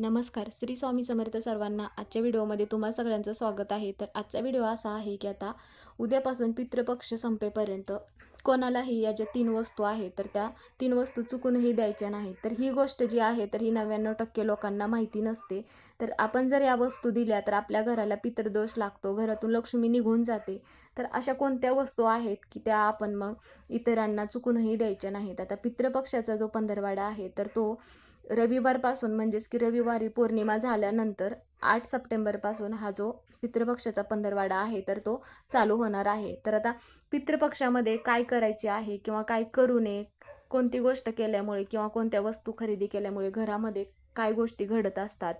नमस्कार. श्री स्वामी समर्थ सर्वांना आजच्या व्हिडिओमध्ये तुम्हा सगळ्यांचं स्वागत आहे. तर आजचा व्हिडिओ असा आहे की आता उद्यापासून पितृपक्ष संपेपर्यंत कोणालाही या ज्या तीन वस्तू आहेत तर त्या तीन वस्तू चुकूनही द्यायच्या नाहीत. तर ही गोष्ट जी आहे तर ही नव्याण्णव टक्के लोकांना माहिती नसते. तर आपण जर या वस्तू दिल्या तर आपल्या घराला पितृदोष लागतो. घरातून लक्ष्मी निघून जाते. तर अशा कोणत्या वस्तू आहेत की त्या आपण मग इतरांना चुकूनही द्यायच्या नाहीत? आता पितृपक्षाचा जो पंधरवाडा आहे तर तो रविवारपासून म्हणजेच की रविवारी पौर्णिमा झाल्यानंतर आठ सप्टेंबरपासून हा जो पितृपक्षाचा पंधरवाडा आहे तर तो चालू होणार आहे. तर आता पितृपक्षामध्ये काय करायचे आहे किंवा काय करू नये कोणती गोष्ट केल्यामुळे किंवा कोणत्या वस्तू खरेदी केल्यामुळे घरामध्ये काय गोष्टी घडत असतात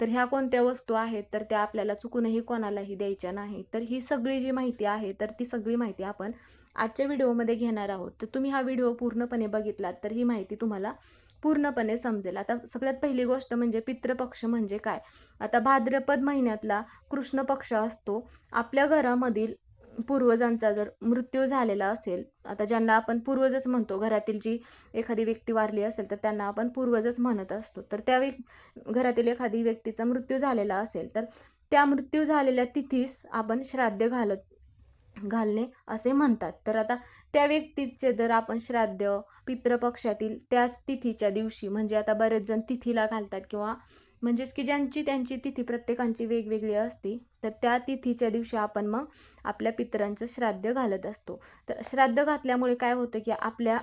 तर ह्या कोणत्या वस्तू आहेत तर त्या आपल्याला चुकूनही कोणालाही द्यायच्या नाही. तर ही सगळी जी माहिती आहे तर ती सगळी माहिती आपण आजच्या व्हिडिओमध्ये घेणार आहोत. तर तुम्ही हा व्हिडिओ पूर्णपणे बघितलात तर ही माहिती तुम्हाला पूर्णपणे समजेल. आता सगळ्यात पहिली गोष्ट म्हणजे पितृपक्ष म्हणजे काय? आता भाद्रपद महिन्यातला कृष्ण पक्ष असतो. आपल्या घरामधील पूर्वजांचा जर मृत्यू झालेला असेल आता ज्यांना आपण पूर्वजच म्हणतो घरातील जी एखादी व्यक्ती वारली असेल तर त्यांना आपण पूर्वजच म्हणत असतो. तर त्या व्यक् घरातील एखादी व्यक्तीचा मृत्यू झालेला असेल तर त्या मृत्यू झालेल्या तिथीस आपण श्राद्ध घालत घालणे असे म्हणतात. तर आता त्या व्यक्तीचे जर आपण श्राद्ध पितृपक्षातील त्याच तिथीच्या दिवशी म्हणजे आता बरेच जण तिथीला घालतात किंवा म्हणजेच की ज्यांची त्यांची तिथी प्रत्येकांची वेगवेगळी असते तर त्या तिथीच्या दिवशी आपण मग आपल्या पितरांचं श्राद्ध घालत असतो. तर श्राद्ध घातल्यामुळे काय होतं की आपल्या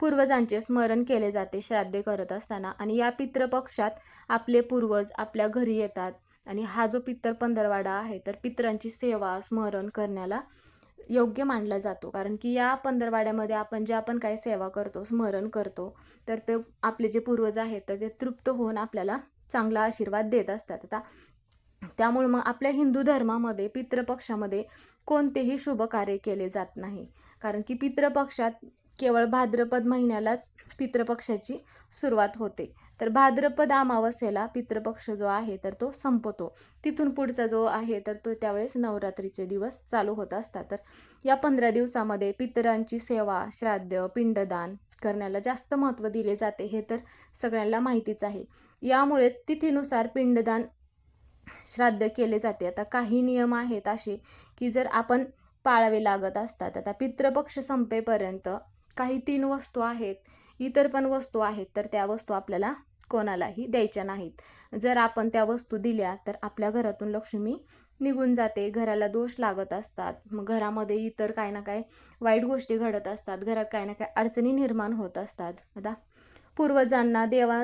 पूर्वजांचे स्मरण केले जाते श्राद्ध करत असताना. आणि या पितृपक्षात आपले पूर्वज आपल्या घरी येतात. आणि हा जो पितर पंधरवाडा आहे तर पितरांची सेवा स्मरण करण्याला योग्य मानला जातो. कारण की या पंधरवाड्यामध्ये आपण जे आपण काही सेवा करतो स्मरण करतो तर ते आपले जे पूर्वज आहेत तर ते तृप्त होऊन आपल्याला चांगला आशीर्वाद देत असतात. आता त्यामुळे मग आपल्या हिंदू धर्मामध्ये पितृपक्षामध्ये कोणतेही शुभ कार्य केले जात नाही. कारण की पितृपक्षात केवळ भाद्रपद महिन्यालाच पितृपक्षाची सुरुवात होते. तर भाद्रपद अमावस्येला पितृपक्ष जो आहे तर तो संपतो. तिथून पुढचा जो आहे तर तो त्यावेळेस नवरात्रीचे दिवस चालू होत असतात. तर या पंधरा दिवसामध्ये पितरांची सेवा श्राद्ध पिंडदान करण्याला जास्त महत्त्व दिले जाते हे तर सगळ्यांना माहितीच आहे. यामुळेच तिथीनुसार पिंडदान श्राद्ध केले जाते. आता काही नियम आहेत असे की जर आपण पाळावे लागत असतात आता पितृपक्ष संपेपर्यंत काही तीन वस्तू आहेत इतर पण वस्तू आहेत तर त्या वस्तू आपल्याला कोणालाही द्यायच्या नाहीत. जर आपण त्या वस्तू दिल्या तर आपल्या घरातून लक्ष्मी निघून जाते. घराला दोष लागत असतात. मग घरामध्ये इतर काय ना काय वाईट गोष्टी घडत असतात. घरात काय ना काय अडचणी निर्माण होत असतात. आता पूर्वजांना देवा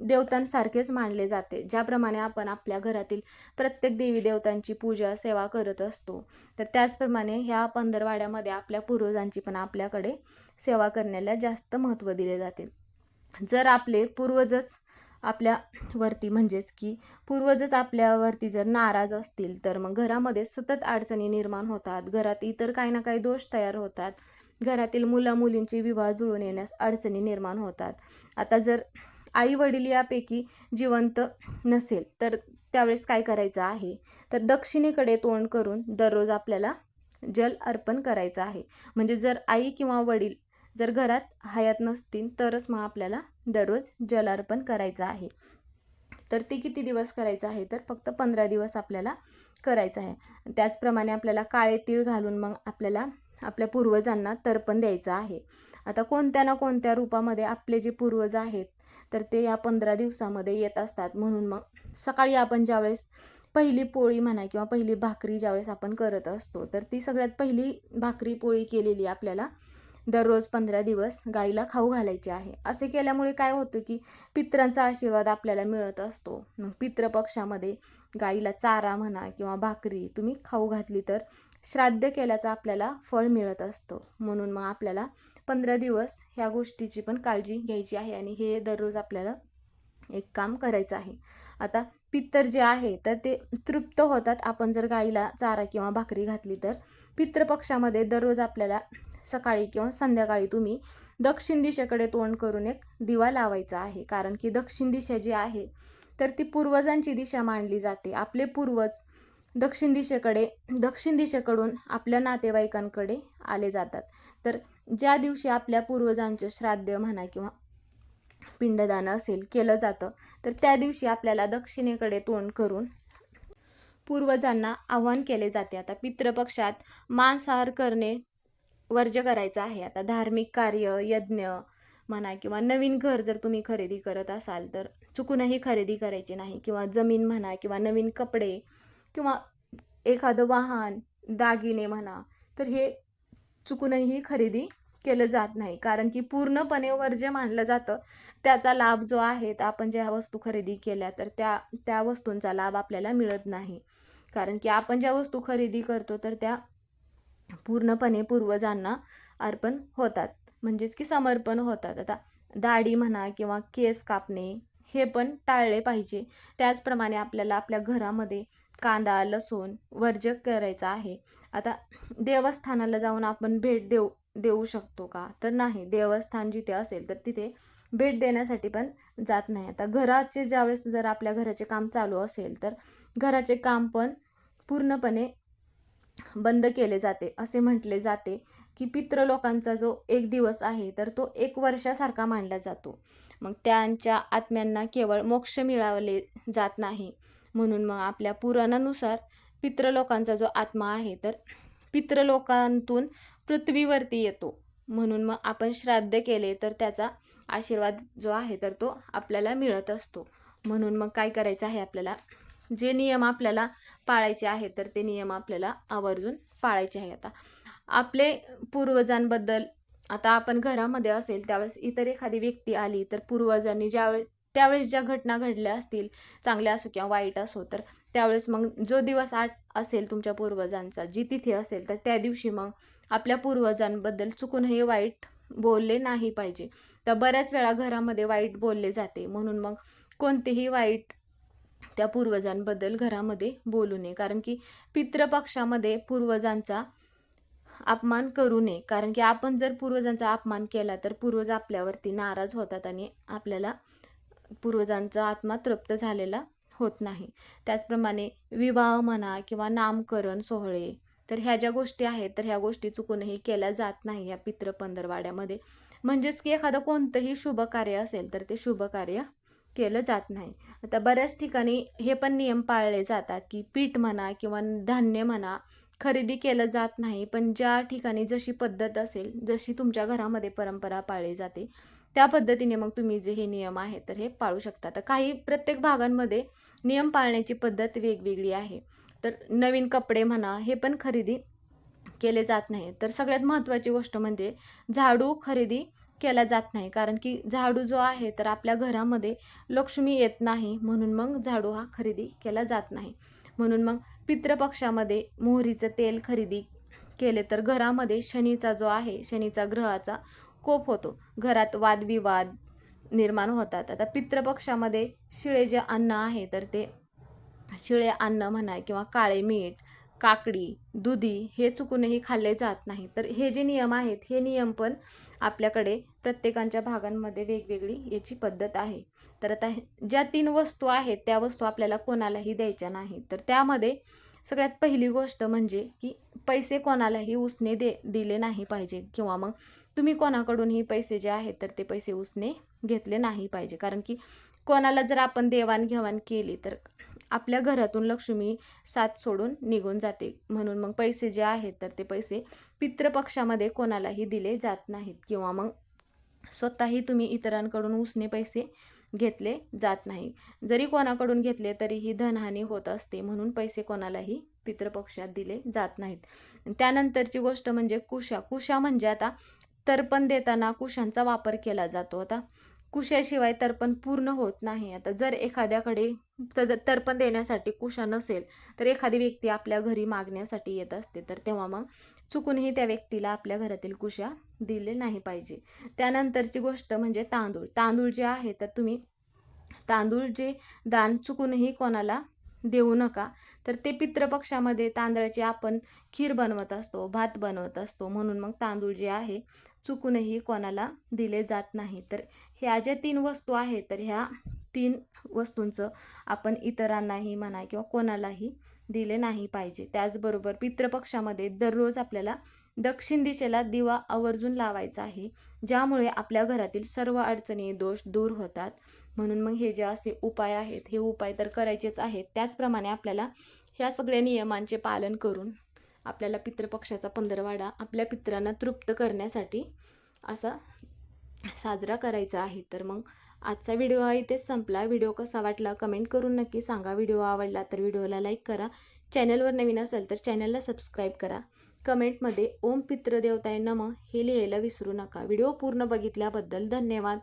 देवतांसारखेच मानले जाते ज्याप्रमाणे आपण आपल्या घरातील प्रत्येक देवी देवतांची पूजा सेवा करत असतो. तर त्याचप्रमाणे ह्या पंधरवाड्यामध्ये आपल्या पूर्वजांची पण आपल्याकडे सेवा करण्याला जास्त महत्त्व दिले जाते. जर आपले पूर्वजच आपल्यावरती म्हणजेच की पूर्वजच आपल्यावरती जर नाराज असतील तर मग घरामध्ये सतत अडचणी निर्माण होतात. घरात इतर काही ना काही दोष तयार होतात. घरातील मुला मुलींचे विवाह जुळून येण्यास अडचणी निर्माण होतात. आता जर आई वडील यापैकी जिवंत नसेल तर त्यावेळेस काय करायचं आहे? तर दक्षिणेकडे तोंड करून दररोज आपल्याला जल अर्पण करायचं आहे. म्हणजे जर आई किंवा वडील जर घरात हयात नसतील तरच मग आपल्याला दररोज जल अर्पण करायचं आहे. तर ते किती दिवस करायचं आहे? तर फक्त पंधरा दिवस आपल्याला करायचं आहे. त्याचप्रमाणे आपल्याला काळे तीळ घालून मग आपल्याला आपल्या पूर्वजांना तर्पण द्यायचं आहे. आता कोणत्या ना कोणत्या रूपामध्ये आपले जे पूर्वज आहेत तर ते या पंधरा दिवसामध्ये येत असतात. म्हणून मग सकाळी आपण ज्यावेळेस पहिली पोळी म्हणा किंवा पहिली भाकरी ज्यावेळेस आपण करत असतो तर ती सगळ्यात पहिली भाकरी पोळी केलेली आपल्याला दररोज पंधरा दिवस गाईला खाऊ घालायची आहे. असे केल्यामुळे काय होतं की पित्रांचा आशीर्वाद आपल्याला मिळत असतो. मग पितृपक्षामध्ये गाईला चारा म्हणा किंवा भाकरी तुम्ही खाऊ घातली तर श्राद्ध केल्याचा आपल्याला फळ मिळत असतो. म्हणून मग आपल्याला पंधरा दिवस ह्या गोष्टीची पण काळजी घ्यायची आहे आणि हे दररोज आपल्याला एक काम करायचं आहे. आता पित्तर जे आहे तर ते तृप्त होतात. आपण जर गाईला चारा किंवा भाकरी घातली तर पितृपक्षामध्ये दररोज आपल्याला सकाळी किंवा संध्याकाळी तुम्ही दक्षिण दिशेकडे तोंड करून एक दिवा लावायचा आहे. कारण की दक्षिण दिशा जी आहे तर ती पूर्वजांची दिशा मानली जाते. आपले पूर्वज दक्षिण दिशेकडे दक्षिण दिशेकडून आपल्या नातेवाईकांकडे आले जातात. तर ज्या दिवशी आपल्या पूर्वजांचे श्राद्ध म्हणा किंवा पिंडदान असेल केलं जातं तर त्या दिवशी आपल्याला दक्षिणेकडे तोंड करून पूर्वजांना आव्हान केले जाते. आता पितृपक्षात मांसाहार करणे वर्ज्य करायचं आहे. आता धार्मिक कार्य यज्ञ म्हणा किंवा नवीन घर जर तुम्ही खरेदी करत असाल तर चुकूनही खरेदी करायची नाही. किंवा जमीन म्हणा किंवा नवीन कपडे किंवा एखादं वाहन दागिने म्हणा तर हे चुकूनही खरेदी केलं जात नाही. कारण की पूर्णपणे वर्ज्य मानलं जातं त्याचा लाभ जो आहे तर आपण ज्या वस्तू खरेदी केल्या तर त्या त्या वस्तूंचा लाभ आपल्याला मिळत नाही. कारण की आपण ज्या वस्तू खरेदी करतो तर त्या पूर्णपणे पूर्वजांना अर्पण होतात. म्हणजेच की समर्पण होतात. आता दाढी म्हणा किंवा केस कापणे हे पण टाळले पाहिजे. त्याचप्रमाणे आपल्याला आपल्या घरामध्ये कांदा लसूण वर्जक करायचा आहे. आता देवस्थानाला जाऊन आपण भेट देऊ देऊ शकतो का? तर नाही. देवस्थान जिथे असेल तर तिथे भेट देण्यासाठी पण जात नाही. आता घराचे ज्यावेळेस जर आपल्या घराचे काम चालू असेल तर घराचे काम पण पूर्णपणे बंद केले जाते. असे म्हटले जाते की पितृ लोकांचा जो एक दिवस आहे तर तो एक वर्षासारखा मानला जातो. मग त्यांच्या आत्म्यांना केवळ मोक्ष मिळवले जात नाही. म्हणून मग आपल्या पुराणानुसार पितृलोकांचा जो आत्मा आहे तर पितृलोकांतून पृथ्वीवरती येतो. म्हणून मग आपण श्राद्ध केले तर त्याचा आशीर्वाद जो आहे तर तो आपल्याला मिळत असतो. म्हणून मग काय करायचं आहे आपल्याला? जे नियम आपल्याला पाळायचे आहेत तर ते नियम आपल्याला आवर्जून पाळायचे आहे आता आपले पूर्वजांबद्दल आता आपण घरामध्ये असेल त्यावेळेस इतर एखादी व्यक्ती आली तर पूर्वजांनी ज्यावेळेस त्यावेळेस ज्या घटना घडल्या असतील चांगल्या असो किंवा वाईट असो तर त्यावेळेस मग जो दिवस आठ असेल तुमच्या पूर्वजांचा जी तिथे असेल तर त्या दिवशी मग आपल्या पूर्वजांबद्दल चुकूनही वाईट बोलले नाही पाहिजे. तर बऱ्याच वेळा घरामध्ये वाईट बोलले जाते म्हणून मग कोणतेही वाईट त्या पूर्वजांबद्दल घरामध्ये बोलू नये. कारण की पितृपक्षामध्ये पूर्वजांचा अपमान करू नये. कारण की आपण जर पूर्वजांचा अपमान केला तर पूर्वज आपल्यावरती नाराज होतात आणि आपल्याला पूर्वजांचा आत्मा तृप्त झालेला होत नाही. त्याचप्रमाणे विवाह म्हणा किंवा नामकरण सोहळे तर ह्या ज्या गोष्टी आहेत तर ह्या गोष्टी चुकूनही केल्या जात नाही ह्या पित्र पंधरवाड्यामध्ये. म्हणजेच की एखादं कोणतंही शुभ कार्य असेल तर ते शुभ कार्य केलं जात नाही. आता बऱ्याच ठिकाणी हे पण नियम पाळले जातात की पीठ म्हणा किंवा धान्य म्हणा खरेदी केलं जात नाही पण ज्या ठिकाणी जशी पद्धत असेल जशी तुमच्या घरामध्ये परंपरा पाळली जाते त्या पद्धतीने मग तुम्ही जे हे नियम आहेत तर हे पाळू शकता. तर काही प्रत्येक भागांमध्ये नियम पाळण्याची पद्धत वेगवेगळी आहे. तर नवीन कपडे म्हणा हे पण खरेदी केले जात नाही तर सगळ्यात महत्त्वाची गोष्ट म्हणजे झाडू खरेदी केला जात नाही. कारण की झाडू जो आहे तर आपल्या घरामध्ये लक्ष्मी येत नाही म्हणून मग झाडू हा खरेदी केला जात नाही. म्हणून मग पितृपक्षामध्ये मोहरीचं तेल खरेदी केले. तर घरामध्ये शनीचा जो आहे शनीचा ग्रहाचा कोप होतो. घरात वादविवाद निर्माण होतात. आता पितृपक्षामध्ये शिळे जे अन्न आहे तर ते शिळे अन्न म्हणा किंवा काळे मीठ काकडी दुधी हे चुकूनही खाल्ले जात नाही. तर हे जे नियम आहेत हे नियम पण आपल्याकडे प्रत्येकांच्या भागांमध्ये वेगवेगळी याची पद्धत आहे. तर आता ज्या तीन वस्तू आहेत त्या वस्तू आपल्याला कोणालाही द्यायच्या नाही तर त्यामध्ये सगळ्यात पहिली गोष्ट म्हणजे की पैसे कोणालाही उसने दे दिले नाही पाहिजे. किंवा मग तुम्ही कोणाकडूनही पैसे जे आहेत तर ते पैसे उसने घेतले नाही पाहिजे. कारण की कोणाला जर आपण देवाणघेवाण केली तर आपल्या घरातून लक्ष्मी साथ सोडून निघून जाते. म्हणून मग पैसे जे आहेत तर ते पैसे पितृपक्षामध्ये कोणालाही दिले जात नाहीत. किंवा मग स्वतःही तुम्ही इतरांकडून उसने पैसे घेतले जात नाही. जरी कोणाकडून घेतले तरीही धनहानी होत असते. म्हणून पैसे कोणालाही पितृपक्षात दिले जात नाहीत. त्यानंतरची गोष्ट म्हणजे कुशा. कुशा म्हणजे आता तर्पण देताना कुशांचा वापर केला जातो. आता कुशाशिवाय तर्पण पूर्ण होत नाही. आता जर एखाद्याकडे तर्पण देण्यासाठी कुशा नसेल तर एखादी व्यक्ती आपल्या घरी मागण्यासाठी येत असते. तर तेव्हा मग चुकूनही त्या व्यक्तीला आपल्या घरातील कुशा दिले नाही पाहिजे. त्यानंतरची गोष्ट म्हणजे तांदूळ. तांदूळ जे आहे तर तुम्ही तांदूळ जे दान चुकूनही कोणाला देऊ नका. तर ते पितृपक्षामध्ये तांदळाची आपण खीर बनवत असतो भात बनवत असतो. म्हणून मग तांदूळ जे आहे चुकूनही कोणाला दिले जात नाही. तर ह्या ज्या तीन वस्तू आहेत तर ह्या तीन वस्तूंचं आपण इतरांनाही म्हणा किंवा कोणालाही दिले नाही पाहिजे. त्याचबरोबर पितृपक्षामध्ये दररोज आपल्याला दक्षिण दिशेला दिवा आवर्जून लावायचा आहे ज्यामुळे आपल्या घरातील सर्व अडचणी दोष दूर होतात. म्हणून मग हे जे असे उपाय आहेत हे उपाय तर करायचेच आहेत. त्याचप्रमाणे आपल्याला ह्या सगळ्या नियमांचे पालन करून आपल्याला पितृपक्षाचा पंधरवाडा आपल्या पित्रांना तृप्त करण्यासाठी असा साजरा करायचा आहे. तर मग आजचा व्हिडिओ हा इथेच संपला. व्हिडिओ कसा वाटला कमेंट करून नक्की सांगा. व्हिडिओ आवडला तर व्हिडिओला लाईक करा. चॅनलवर नवीन असेल तर चॅनलला सबस्क्राईब करा. कमेंटमध्ये ओम पितृदेवताय नम हे लिहायला विसरू नका. व्हिडिओ पूर्ण बघितल्याबद्दल धन्यवाद.